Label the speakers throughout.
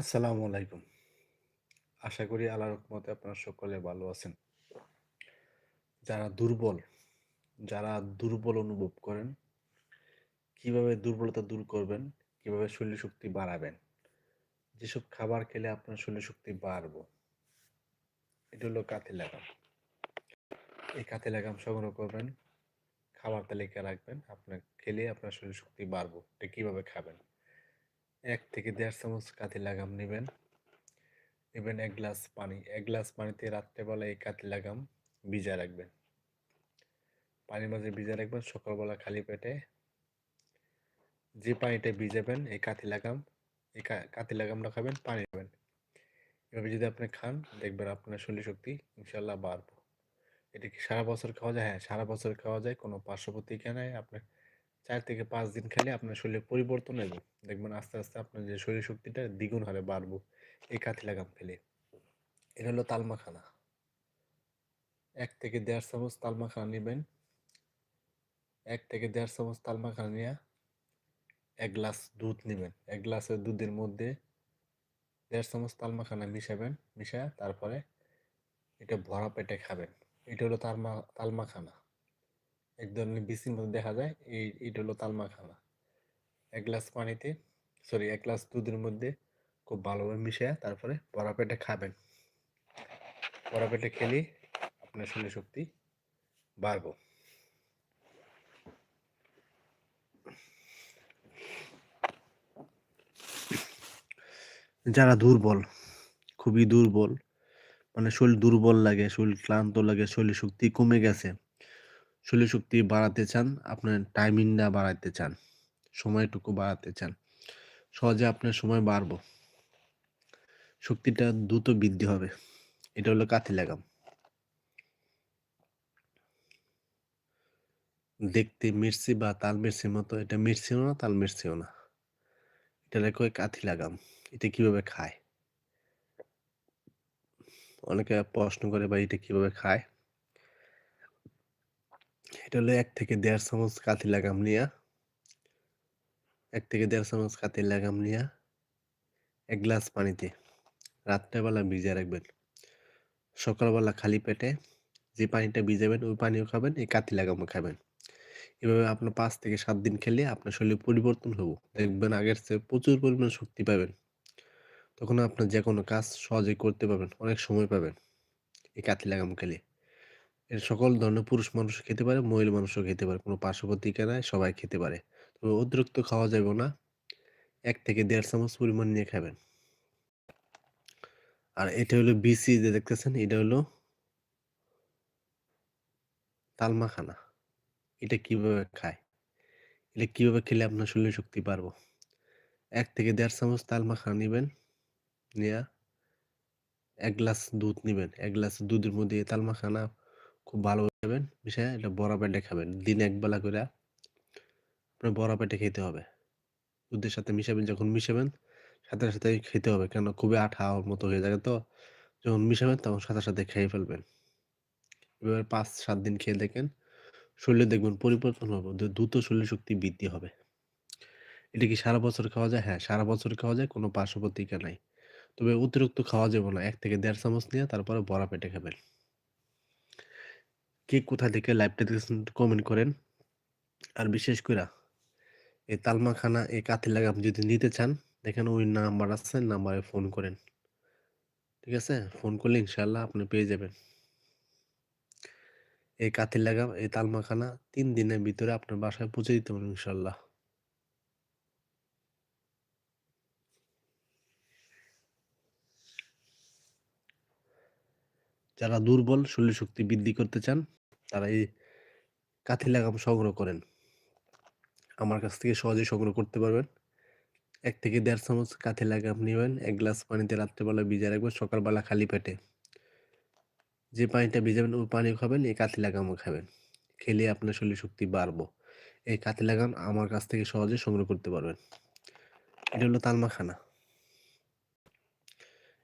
Speaker 1: আসসালামু আলাইকুম। আশা করি আল্লাহর রহমতে আপনারা সকলে ভালো আছেন। যারা দুর্বল, যারা দুর্বল অনুভব করেন, কীভাবে দুর্বলতা দূর করবেন, কীভাবে শরীর শক্তি বাড়াবেন, যেসব খাবার খেলে আপনার শরীর শক্তি বাড়বো, এটা হলো কাথি লাগাম। এই কাথি লাগাম সংগ্রহ করবেন, খাবার তালিকা রাখবেন, আপনার খেলে আপনার শরীর শক্তি বাড়বো। এটা কীভাবে খাবেন? ১ থেকে ১.৫ চামচ কাথি লাগাম নিবেন। নেবেন ১ গ্লাস পানি। ১ গ্লাস পানিতে রাত্রেবেলা এই কাথি লাগাম, ভিজায় রাখবেন। পানির মাঝে ভিজায় রাখবেন সকালবেলা খালি পেটে যে পানিটা ভিজাবেন, এই কাথি লাগাম, এই কাথি লাগামটা খাবেন, পানি খাবেন এভাবে যদি আপনি খান, দেখবেন আপনার শরীর শক্তি ইনশাল্লাহ বাড়বো এটা কি সারা বছর খাওয়া যায় হ্যাঁ সারা বছর খাওয়া যায়, কোনো পার্শ্ব প্রতিক্রিয়া নেই আপনার চার থেকে পাঁচ দিন খেলে আপনার শরীরে পরিবর্তন হবে দেখবেন আস্তে আস্তে আপনার যে শরীর শক্তিটা দ্বিগুণ হারে বাড়বো এই কাথি লাগাম খেলে। এটা হলো তালমাখানা। এক থেকে দেড় চামচ তালমাখানা নেবেন। এক থেকে দেড় চামচ তালমাখানা নিয়ে এক গ্লাস দুধ নেবেন। এক গ্লাসের দুধের মধ্যে দেড় চামচ তালমাখানা মিশাবেন, মিশায় তারপরে এটা ভরা পেটে খাবেন। এটা হলো তালমা, তালমাখানা। এক ধরনের বিচির মধ্যে দেখা যায়, এই এটা হলো তালমাখানা এক গ্লাস পানিতে সরি এক গ্লাস দুধের মধ্যে খুব ভালোভাবে মিশিয়ে তারপরে ভরা পেটে খাবেন। ভরা পেটে খেলে আপনার শরীর শক্তি বাড়বো। যারা দুর্বল, খুবই দুর্বল মানে শরীর দুর্বল লাগে, শরীর ক্লান্ত লাগে শরীর শক্তি কমে গেছে শক্তি বাড়াতে চান, আপনার টাইমিংটা বাড়াতে চান, সময়টুকু বাড়াতে চান, সহজে আপনার সময় বাড়বো। শক্তিটা দ্রুত বৃদ্ধি হবে, এটা হলো কাথি লাগাম। দেখতে মির্চি বা তাল মির্চির মতো, এটা মির্সিও না, তাল মির্চিও না। এটা লেখো কাথি লাগাম, এটা কীভাবে খায়? অনেকে প্রশ্ন করে বা এটা কীভাবে খায়? এটা হলো এক থেকে দেড় চামচ কাথি লাগাম নিয়া। এক থেকে দেড় চামচ কাথি লাগাম নিয়া এক গ্লাস পানিতে রাত্রেবেলা ভিজিয়ে রাখবেন। সকালবেলা খালি পেটে যে পানিটা ভিজাবেন, ওই পানিও খাবেন, এই কাতি লাগামও খাবেন। এভাবে আপনার পাঁচ থেকে সাত দিন খেলে আপনার শরীরে পরিবর্তন হব। দেখবেন আগের চেয়ে প্রচুর পরিমাণ শক্তি পাবেন। তখন আপনার যে কোনো কাজ সহজে করতে পারবেন, অনেক সময় পাবেন এই কাতি লাগাম খেলে। এর সকল ধরনের পুরুষ মানুষ খেতে পারে, মহিলা মানুষও খেতে পারে, কোনো পার্শ্ব প্রতিক্রিয়া নাই, সবাই খেতে পারে। তবে অতিরিক্ত খাওয়া যাবে না, এক থেকে দেড় চামচ পরিমাণ নিয়ে খাবেন। আর এটা হলো বিসি, যে দেখতেছেন, এটা হলো তালমাখানা। এটা কীভাবে খায়? এটা কীভাবে খেলে আপনার শরীরে শক্তি পারব এক থেকে দেড় চামচ তালমাখানা নেবেন, নিয়ে এক গ্লাস দুধ নেবেন, এক গ্লাস দুধের মধ্যে তালমাখানা খুব ভালো খাবেন মিশিয়ে এটা বড়া পেটে খাবেন। দিনে এক বেলা করে আপনার বড়া পেটে খেতে হবে। দুধের সাথে মিশাবেন, যখন মিশাবেন সাথে সাথে খেতে হবে। কেন খুবই আঠা মতো হয়ে যাবে তো। যখন মিশাবেন তখন সাথে সাথে খেয়ে ফেলবেন। এবার পাঁচ, সাত দিন খেয়ে দেখেন, শরীরে দেখবেন পরিবর্তন হবে। দ্রুত শরীর শক্তি বৃদ্ধি হবে। এটা কি সারা বছর খাওয়া যায়? হ্যাঁ সারা বছর খাওয়া যায়, কোনো পার্শ্ব প্রতিক্রিয়া নাই। তবে অতিরিক্ত খাওয়া যাবে না। এক থেকে দেড় চামচ নিয়ে তারপরে বড়া পেটে খাবেন। কে কোথা থেকে লাইভটা দেখছেন কমেন্ট করেন? আর বিশেষ করে এই তালমাখানা, এই কাতি লাগাম যদি নিতে চান, দেখেন ওই নাম্বার আছে নাম্বারে ফোন করেন। ঠিক আছে? ফোন করলে ইনশাল্লাহ আপনি পেয়ে যাবেন। এই কাতি লাগাম এই তালমাখানা তিন দিনের ভিতরে আপনার বাসায় পৌঁছে দিতে পারবেন ইনশাল্লাহ যারা দুর্বল শরীর শক্তি বৃদ্ধি করতে চান তারা এই কাথি লাগাম সংগ্রহ করেন। আমার কাছ থেকে সহজেই সংগ্রহ করতে পারবেন। এক থেকে দেড় চামচ কাথি লাগাম নেবেন, এক গ্লাস পানিতে রাত্রেবেলা ভিজে রাখবেন, সকালবেলা খালি পেটে। যে পানিটা ভিজাবেন, ওই পানিও খাবেন, এই কাথি লাগামও খাবেন। খেলে আপনার শরীর শক্তি বাড়বো। এই কাতি লাগাম আমার কাছ থেকে সহজে সংগ্রহ করতে পারবেন। এটা হলো তালমাখানা।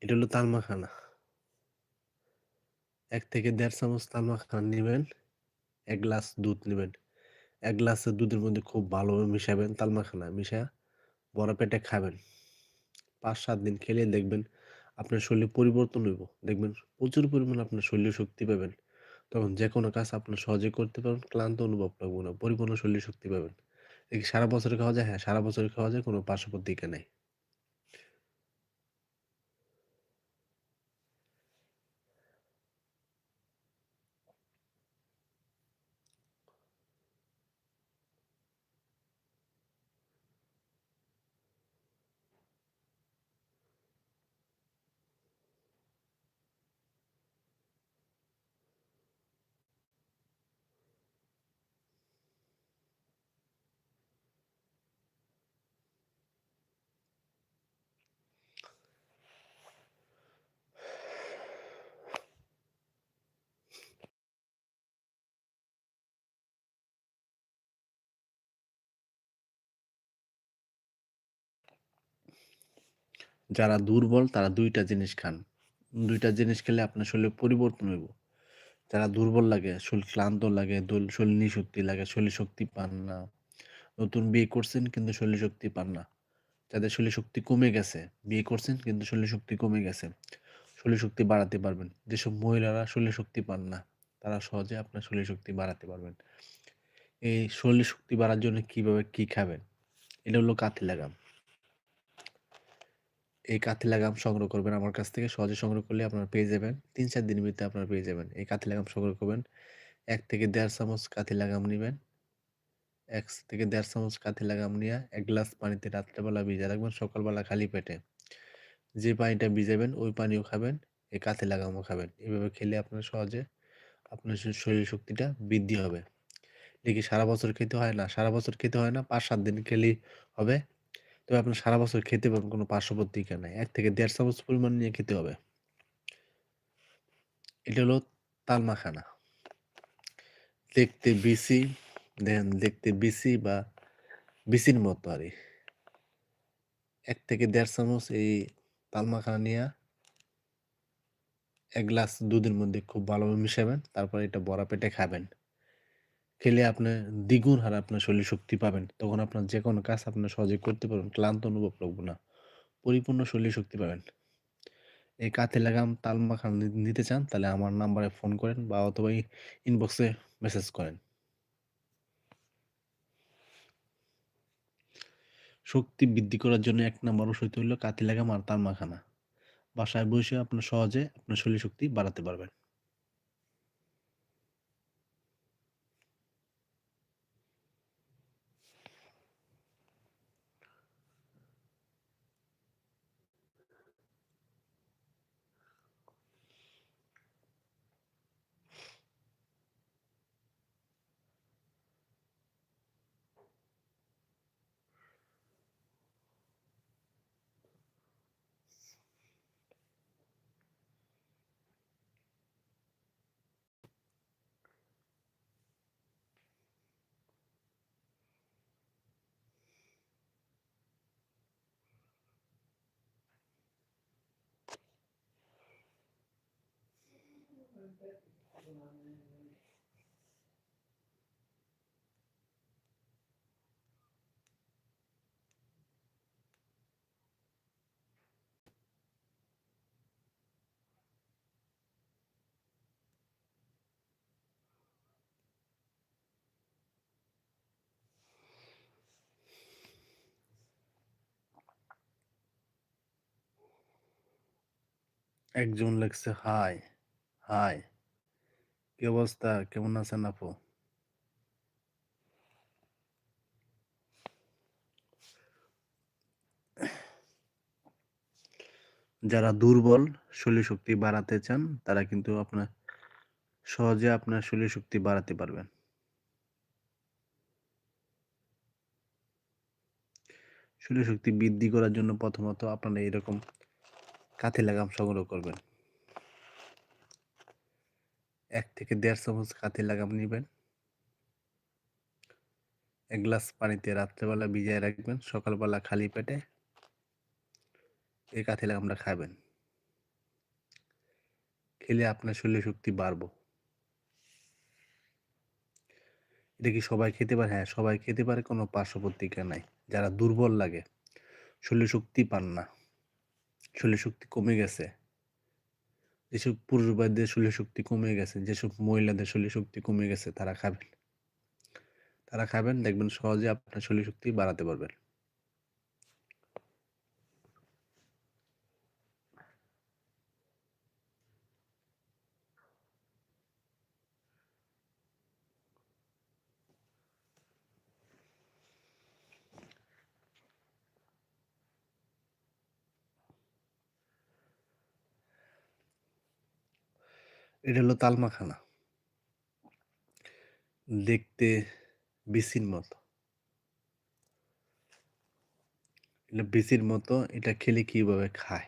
Speaker 1: এটা হলো তালমাখানা। এক থেকে দেড় চামচ তালমাখানা নেবেন, এক গ্লাস দুধ নেবেন। এক গ্লাসের দুধের মধ্যে খুব ভালোভাবে মিশাবেন তালমাখানা মিশা বড় পেটে খাবেন। পাঁচ সাত দিন খেলে দেখবেন আপনার শরীরে পরিবর্তন হইব। দেখবেন প্রচুর পরিমাণে আপনার শরীরে শক্তি পাবেন। তখন যে কোনো কাজ আপনার সহজে করতে পারবেন, ক্লান্ত অনুভব লাগবে না, পরিপূর্ণ শরীরে শক্তি পাবেন। সারা বছর খাওয়া যায়? হ্যাঁ সারা বছর খাওয়া যায়, কোনো পার্শ্ব প্রতিক্রিয়া নেই। যারা দুর্বল, তারা দুইটা জিনিস খান। দুইটা জিনিস খেলে আপনার শরীরে পরিবর্তন হইব। যারা দুর্বল লাগে, শরীর ক্লান্ত লাগে শরীর নিশক্তি লাগে, শরীর শক্তি পান না। নতুন বিয়ে করছেন কিন্তু শরীর শক্তি পান না। যাদের শরীর শক্তি কমে গেছে, বিয়ে করছেন কিন্তু শরীর শক্তি কমে গেছে। শরীর শক্তি বাড়াতে পারবেন। যেসব মহিলারা শরীর শক্তি পান না, তারা সহজে আপনার শরীর শক্তি বাড়াতে পারবেন। এই শরীর শক্তি বাড়ার জন্য কীভাবে কি খাবেন? এটা হলো কাথি লাগাম। এই কাথি লাগাম সংগ্রহ করবেন আমার কাছ থেকে। সহজে সংগ্রহ করলে আপনারা পেয়ে যাবেন। তিন চার দিনের ভিতরে আপনারা পেয়ে যাবেন। এই কাথি লাগাম সংগ্রহ করবেন। এক থেকে দেড় চামচ কাথি লাগাম নেবেন। এক থেকে দেড় চামচ কাথি লাগাম নিয়ে এক গ্লাস পানিতে রাত্রেবেলা ভিজা রাখবেন, সকালবেলা খালি পেটে। যে পানিটা ভিজাবেন, ওই পানিও খাবেন, এই কাথি লাগামও খাবেন। এভাবে খেলে আপনার সহজে আপনার শরীর শক্তিটা বৃদ্ধি হবে। দেখি সারা বছর খেতে হয় না? সারা বছর খেতে হয় না? পাঁচ সাত দিন খেলেই হবে। তবে আপনি সারা বছর খেতে পারবেন কোনো পার্শ্ব নাই। এক থেকে দেড় চামচ পরিমাণ নিয়ে খেতে হবে। এটা হলো তালমাখানা দেখতে বিসি, দেন দেখতে বিসি বা বিসির মতো আর এক থেকে দেড় চামচ এই তালমাখানা নিয়ে এক গ্লাস দুধের মধ্যে খুব ভালোভাবে মিশাবেন, তারপর এটা বড়া পেটে খাবেন। খেলে আপনি দ্বিগুণ হারে আপনার শরীর শক্তি পাবেন। তখন আপনার যে কোনো কাজ আপনার সহজে করতে পারবেন, ক্লান্ত অনুভব লাগবে না। পরিপূর্ণ শরীর শক্তি পাবেন। এই কাতে লাগাম তাল মাখান নিতে চান, তাহলে আমার নাম্বারে ফোন করেন বা অথবা ইনবক্সে মেসেজ করেন। শক্তি বৃদ্ধি করার জন্য এক নম্বর ওষুধ হলো কাতি লাগাম আর তাল মাখানা। বাসায় বসে আপনার সহজে আপনার শরীর শক্তি বাড়াতে পারবেন। একজন লেখছে হাই হাই কি অবস্থা কেমন আছেন আপু যারা দুর্বল শরীর শক্তি বাড়াতে চান, তারা কিন্তু আপনার সহজে আপনার শরীর শক্তি বাড়াতে পারবেন। শরীর শক্তি বৃদ্ধি করার জন্য প্রথমত আপনারা এরকম কাঁথি লাগাম সংগ্রহ করবেন। এক থেকে দেড় চামচ কাঁথি লাগাম নেবেন। এক গ্লাস পানিতে রাত্রেবেলা ভিজিয়ে রাখবেন, সকালবেলা খালি পেটে। এই কাঁথি লাগামটা খাবেন। খেলে আপনার শরীরে শক্তি বাড়বো। এটা কি সবাই খেতে পারে? হ্যাঁ সবাই খেতে পারে, কোনো পার্শ্ব নাই। যারা দুর্বল লাগে শরীরে শক্তি পান না। শরীর শক্তি কমে গেছে। যেসব পুরুষ ভাইদের শরীর শক্তি কমে গেছে, যেসব মহিলাদের শরীর শক্তি কমে গেছে, তারা খাবেন। তারা খাবেন, দেখবেন সহজে আপনার শরীর শক্তি বাড়াতে পারবেন। এটা হলো তালমাখানা। দেখতে বিসির মতো। এটা বিসির মতো এটা খেলে কীভাবে খায়?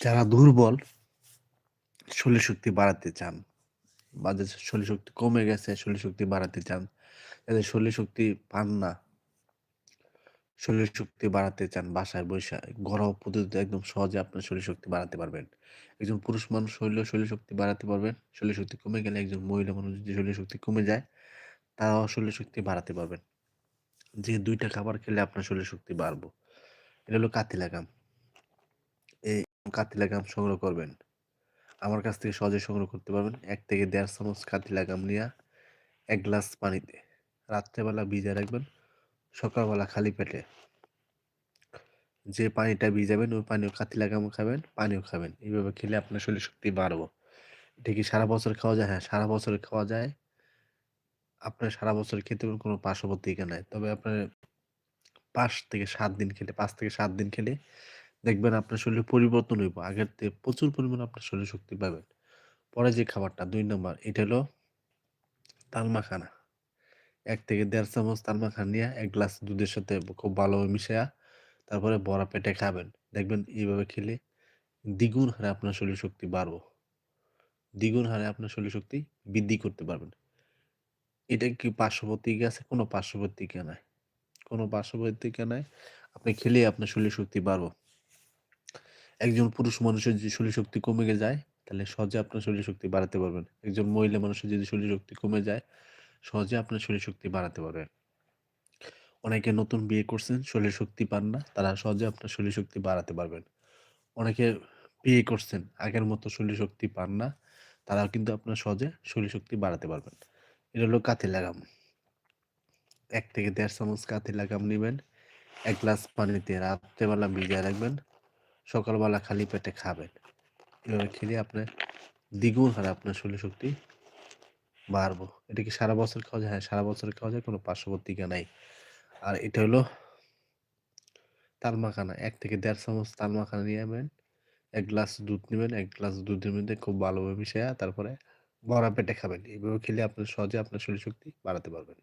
Speaker 1: যারা দুর্বল শরীর শক্তি বাড়াতে চান বা যাদের শরীর শক্তি কমে গেছে শরীর শক্তি বাড়াতে চান যাদের শরীর শক্তি পান না শরীর শক্তি বাড়াতে চান বাসায় বসে ঘরোয়া পদ্ধতিতে একদম সহজে আপনার শরীর শক্তি বাড়াতে পারবেন একজন পুরুষ মানুষ হইলেও শরীর শক্তি বাড়াতে পারবেন শরীর শক্তি কমে গেলে একজন মহিলা মানুষ যদি শরীর শক্তি কমে যায় তারাও শরীর শক্তি বাড়াতে পারবেন যে দুইটা খাবার খেলে আপনার শরীর শক্তি বাড়বো এটা হলো কাতি লাগাম এই কাতি লাগাম সংগ্রহ করবেন। আমার কাছ থেকে সহজে সংগ্রহ করতে পারবেন। এক থেকে দেড় চামচ কাতি লাগাম নিয়ে এক গ্লাস পানিতে রাত্রেবেলা ভিজে রাখবেন, সকালবেলা খালি পেটে। যে পানিটা ভিজাবেন, ওই পানিও কাতি লাগামও খাবেন, পানিও খাবেন। এইভাবে খেলে আপনার শরীর শক্তি বাড়বো। এটা কি সারা বছর খাওয়া যায়? হ্যাঁ সারা বছর খাওয়া যায়। আপনার সারা বছর খেতে পারেন কোনো পার্শ্ববর্তীকা নাই। তবে আপনার পাঁচ থেকে সাত দিন খেলে, পাঁচ থেকে সাত দিন খেলে দেখবেন আপনার শরীরে পরিবর্তন হইব। আগের থেকে প্রচুর পরিমাণে আপনার শরীর শক্তি পাবেন। পরে যে খাবারটা, দুই নম্বর, এটা হলো তালমাখানা এক থেকে দেড় চামচ তালমাখানা নিয়ে এক গ্লাস দুধের সাথে খুব ভালোভাবে মিশিয়ে তারপরে বড়া পেটে খাবেন। দেখবেন এইভাবে খেলে দ্বিগুণ হারে আপনার শরীর শক্তি বাড়বো। দ্বিগুণ হারে আপনার শরীর শক্তি বৃদ্ধি করতে পারবেন। এটা কি পার্শ্ববর্তীকা আছে? কোনো পার্শ্ববর্তীকা নাই। কোনো পার্শ্ববর্তীকা নাই। আপনি খেলে আপনার শরীর শক্তি বাড়বো। একজন পুরুষ মানুষের যদি শরীর শক্তি কমে যায়, তাহলে সহজে আপনার শরীর শক্তি বাড়াতে পারবেন। একজন মহিলা মানুষের যদি শরীর শক্তি কমে যায়, সহজে আপনার শরীর শক্তি বাড়াতে পারবেন। অনেকে নতুন বিয়ে করছেন শরীর শক্তি পান না, তারা সহজে আপনার শরীর শক্তি বাড়াতে পারবেন। অনেকে বিয়ে করছেন, আগের মতো শরীর শক্তি পান না, তারাও কিন্তু আপনার সহজে শরীর শক্তি বাড়াতে পারবেন। এটা হলো কাতি লাগাম। এক থেকে দেড় চামচ কাতি লাগাম নেবেন, এক গ্লাস পানিতে রাত্রেবেলা ভিজিয়ে রাখবেন। সকালবেলা খালি পেটে খাবেন। এভাবে খেলে আপনার দ্বিগুণ হারে আপনার শরীর শক্তি বাড়বো। এটা কি সারা বছর খাওয়া যায়? হ্যাঁ সারা বছর খাওয়া যায়, কোনো পার্শ্ববর্তীকা নাই। আর এটা হলো তালমাখানা। এক থেকে দেড় চামচ তালমাখানা নিয়ে নেবেন। এক গ্লাস দুধ নেবেন, এক গ্লাস দুধের মধ্যে খুব ভালোভাবে মিশিয়ে তারপরে ভরা পেটে খাবেন। এইভাবে খেলে আপনার সহজে আপনার শরীর শক্তি বাড়াতে পারবেন।